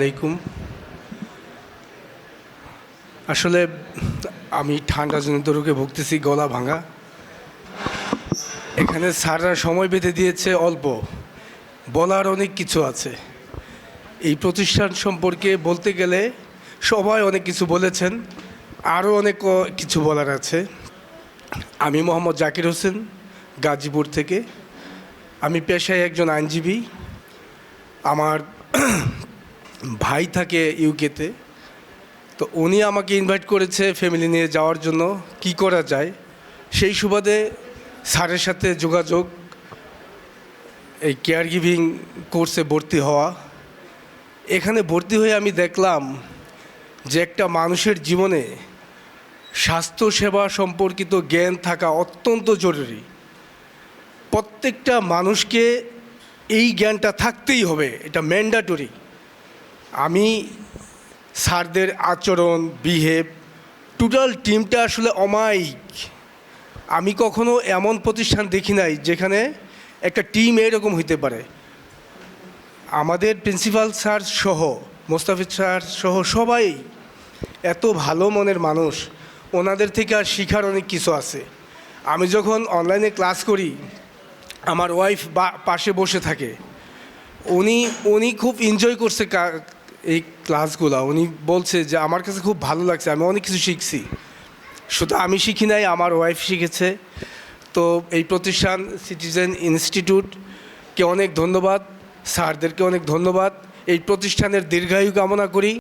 আলাইকুম। আসলে আমি ঠান্ডা জনিত রোগে ভুগতেছি, গলা ভাঙা। এখানে স্যাররা সময় বেঁধে দিয়েছে অল্প। বলার অনেক কিছু আছে। এই প্রতিষ্ঠান সম্পর্কে বলতে গেলে সবাই অনেক কিছু বলেছেন আরও অনেক কিছু বলার আছে। আমি মোহাম্মদ জাকির হোসেন, গাজীপুর থেকে। আমি পেশায় একজন আইনজীবী। আমার ভাই থাকে ইউকেতে তো উনি আমাকে ইনভাইট করেছে ফ্যামিলি নিয়ে যাওয়ার জন্য। কি করা যায়? সেই সুবাদে স্যারের সাথে যোগাযোগ, এই কেয়ার গিভিং কোর্সে ভর্তি হওয়া। এখানে ভর্তি হয়ে আমি দেখলাম যে একটা মানুষের জীবনে স্বাস্থ্যসেবা সম্পর্কিত জ্ঞান থাকা অত্যন্ত জরুরি। প্রত্যেকটা মানুষকে এই জ্ঞানটা থাকতেই হবে, এটা ম্যান্ডাটরি আমি স্যারদের আচরণ বিহেভ টোটাল টিমটা আসলে অমায়িক। আমি কখনো এমন প্রতিষ্ঠান দেখি নাই যেখানে একটা টিম এরকম হইতে পারে। আমাদের প্রিন্সিপাল স্যার সহ, মোস্তাফিজ স্যার সহ সবাই এত ভালো মনের মানুষ, ওনাদের থেকে আর শেখার অনেক কিছু আছে। আমি যখন অনলাইনে ক্লাস করি, আমার ওয়াইফ বা, পাশে বসে থাকে। উনি উনি খুব এনজয় করছে এই ক্লাসগুলো, উনি বলছে যে, আমার কাছে খুব ভালো লাগছে, আমি অনেক কিছু শিখছি। শুধু আমি শিখি নাই, আমার ওয়াইফ শিখেছে। তো এই প্রতিষ্ঠান সিটিজেন ইনস্টিটিউটকে অনেক ধন্যবাদ। স্যারদেরকে অনেক ধন্যবাদ। এই প্রতিষ্ঠানের দীর্ঘায়ু কামনা করি।